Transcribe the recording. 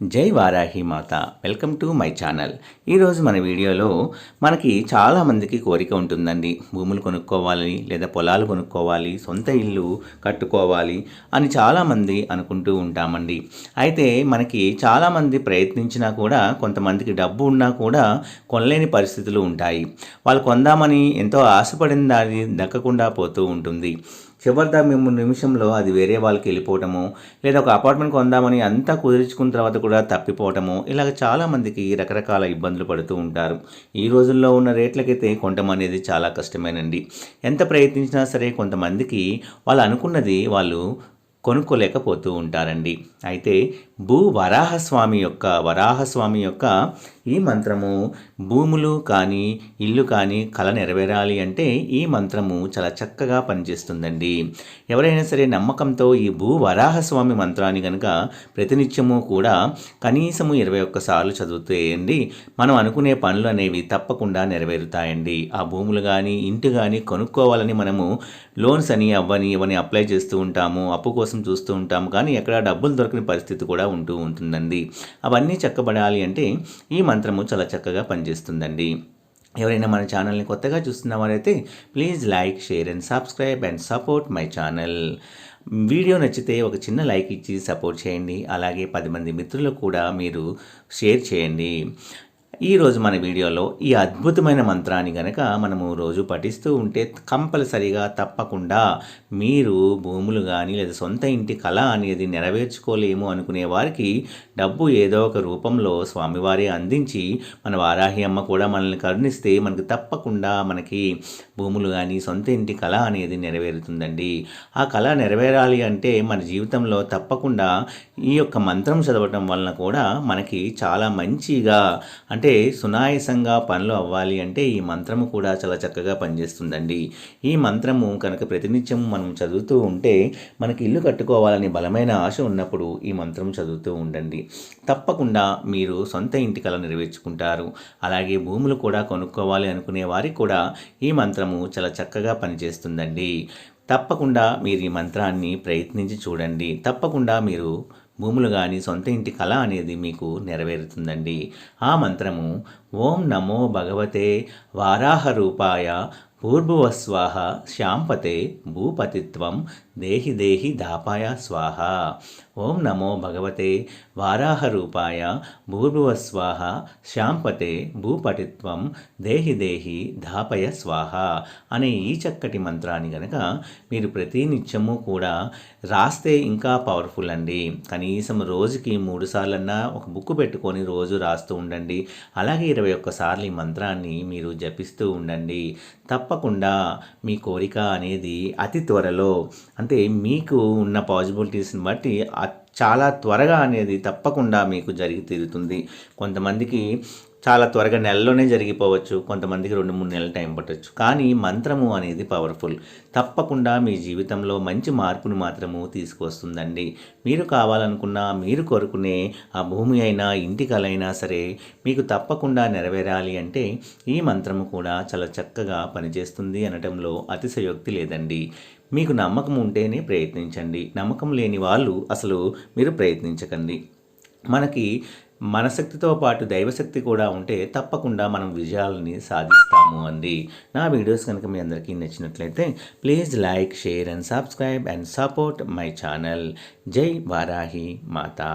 జై వారాహి మాత. Welcome to my channel. ఈరోజు మన వీడియోలో మనకి చాలామందికి కోరిక ఉంటుందండి. భూములు కొనుక్కోవాలి లేదా పొలాలు కొనుక్కోవాలి సొంత ఇల్లు కట్టుకోవాలి అని చాలామంది అనుకుంటూ ఉంటామండి. అయితే మనకి చాలామంది ప్రయత్నించినా కూడా కొంతమందికి డబ్బు ఉన్నా కూడా కొనలేని పరిస్థితులు ఉంటాయి. వాళ్ళు కొందామని ఎంతో ఆశపడిన దాన్ని దక్కకుండా పోతూ ఉంటుంది. చివరిదా మేము నిమిషంలో అది వేరే వాళ్ళకి వెళ్ళిపోవటము లేదా ఒక అపార్ట్మెంట్ కొందామని అంతా కుదిర్చుకున్న తర్వాత కూడా తప్పిపోవటము ఇలాగ చాలామందికి రకరకాల ఇబ్బందులు పడుతూ ఉంటారు. ఈ రోజుల్లో ఉన్న రేట్లకైతే కొనటం అనేది చాలా కష్టమేనండి. ఎంత ప్రయత్నించినా సరే కొంతమందికి వాళ్ళు అనుకున్నది వాళ్ళు కొనుక్కోలేకపోతూ ఉంటారండి. అయితే భూ వరాహస్వామి యొక్క వరాహస్వామి యొక్క ఈ మంత్రము భూములు కానీ ఇల్లు కానీ కళ నెరవేరాలి అంటే ఈ మంత్రము చాలా చక్కగా పనిచేస్తుందండి. ఎవరైనా సరే నమ్మకంతో ఈ భూ వరాహస్వామి మంత్రాన్ని కనుక ప్రతినిత్యము కూడా కనీసము ఇరవై ఒక్కసార్లు చదువుతాయండి మనం అనుకునే పనులు అనేవి తప్పకుండా నెరవేరుతాయండి. ఆ భూములు కానీ ఇంటి కానీ కొనుక్కోవాలని మనము లోన్స్ అని అవ్వని ఇవని అప్లై చేస్తూ ఉంటాము. అప్పు కోసం చూస్తూ ఉంటాము. కానీ ఎక్కడ డబ్బులు దొరకని పరిస్థితి కూడా ఉంటూ ఉంటుందండి. అవన్నీ చక్కబడాలి అంటే ఈ మంత్రము చాలా చక్కగా పనిచేస్తుందండి. ఎవరైనా మన ఛానల్ని కొత్తగా చూస్తున్న వారైతే please like share and subscribe and support my channel. Video నచ్చితే ఒక చిన్న లైక్ ఇచ్చి సపోర్ట్ చేయండి. అలాగే పది మంది మిత్రులకు కూడా మీరు షేర్ చేయండి. ఈరోజు మన వీడియోలో ఈ అద్భుతమైన మంత్రాన్ని గనక మనము రోజు పఠిస్తూ ఉంటే కంపల్సరిగా తప్పకుండా మీరు భూములు కానీ లేదా సొంత ఇంటి కళ అనేది నెరవేర్చుకోలేము అనుకునే వారికి డబ్బు ఏదో ఒక రూపంలో స్వామివారి అందించి మన వారాహి అమ్మ కూడా మనల్ని కరుణిస్తే మనకు తప్పకుండా మనకి భూములు కానీ సొంత ఇంటి కళ అనేది నెరవేరుతుందండి. ఆ కళ నెరవేరాలి అంటే మన జీవితంలో తప్పకుండా ఈ యొక్క మంత్రం చదవటం వలన కూడా మనకి చాలా మంచిగా అంటే అంటే సునాయసంగా పనులు అవ్వాలి అంటే ఈ మంత్రము కూడా చాలా చక్కగా పనిచేస్తుందండి. ఈ మంత్రము కనుక ప్రతినిత్యం మనం చదువుతూ ఉంటే మనకి ఇల్లు కట్టుకోవాలని బలమైన ఆశ ఉన్నప్పుడు ఈ మంత్రం చదువుతూ ఉండండి. తప్పకుండా మీరు సొంత ఇంటి కళ నెరవేర్చుకుంటారు. అలాగే భూములు కూడా కొనుక్కోవాలి అనుకునే వారికి కూడా ఈ మంత్రము చాలా చక్కగా పనిచేస్తుందండి. తప్పకుండా మీరు ఈ మంత్రాన్ని ప్రయత్నించి చూడండి. తప్పకుండా మీరు భూములు కానీ సొంత ఇంటి కళ అనేది మీకు నెరవేరుతుందండి. ఆ మంత్రము ఓం నమో భగవతే వారాహ రూపాయ పూర్భువస్వాహ శ్యాంపతే భూపతిత్వం దేహి దేహి దాపాయ స్వాహ. ఓం నమో భగవతే వారాహరూపాయ భూర్భువస్వాహ శ్యాంపతే భూపటిత్వం దేహి దేహి ధాపయ స్వాహ అనే ఈ చక్కటి మంత్రాన్ని గనక మీరు ప్రతి నిత్యము కూడా రాస్తే ఇంకా పవర్ఫుల్ అండి. కనీసం రోజుకి మూడు సార్లన్నా ఒక బుక్ పెట్టుకొని రోజు రాస్తూ ఉండండి. అలాగే ఇరవై ఒక్కసార్లు ఈ మంత్రాన్ని మీరు జపిస్తూ ఉండండి. తప్ప తప్పకుండా మీ కోరిక అనేది అతి త్వరలో అంటే మీకు ఉన్న పాజిబిలిటీస్ని బట్టి చాలా త్వరగా అనేది తప్పకుండా మీకు జరిగి తీరుతుంది. కొంతమందికి చాలా త్వరగా నెలలోనే జరిగిపోవచ్చు. కొంతమందికి రెండు మూడు నెలల టైం పట్టవచ్చు కానీ మంత్రము అనేది పవర్ఫుల్. తప్పకుండా మీ జీవితంలో మంచి మార్పును మాత్రము తీసుకొస్తుందండి మీరు కావాలనుకున్న మీరు కోరుకునే ఆ భూమి అయినా ఇంటి కలైనా సరే మీకు తప్పకుండా నెరవేరాలి అంటే ఈ మంత్రము కూడా చాలా చక్కగా పనిచేస్తుంది అనటంలో అతిశయోక్తి లేదండి. మీకు నమ్మకం ఉంటేనే ప్రయత్నించండి. నమ్మకం లేని వాళ్ళు అసలు మీరు ప్రయత్నించకండి. మనకి మనశక్తితో పాటు దైవశక్తి కూడా ఉంటే తప్పకుండా మనం విజయాలని సాధిస్తాము అండి నా వీడియోస్ కనుక మీ అందరికీ నచ్చినట్లయితే please like share and subscribe and support my channel. జై వారాహి మాతా.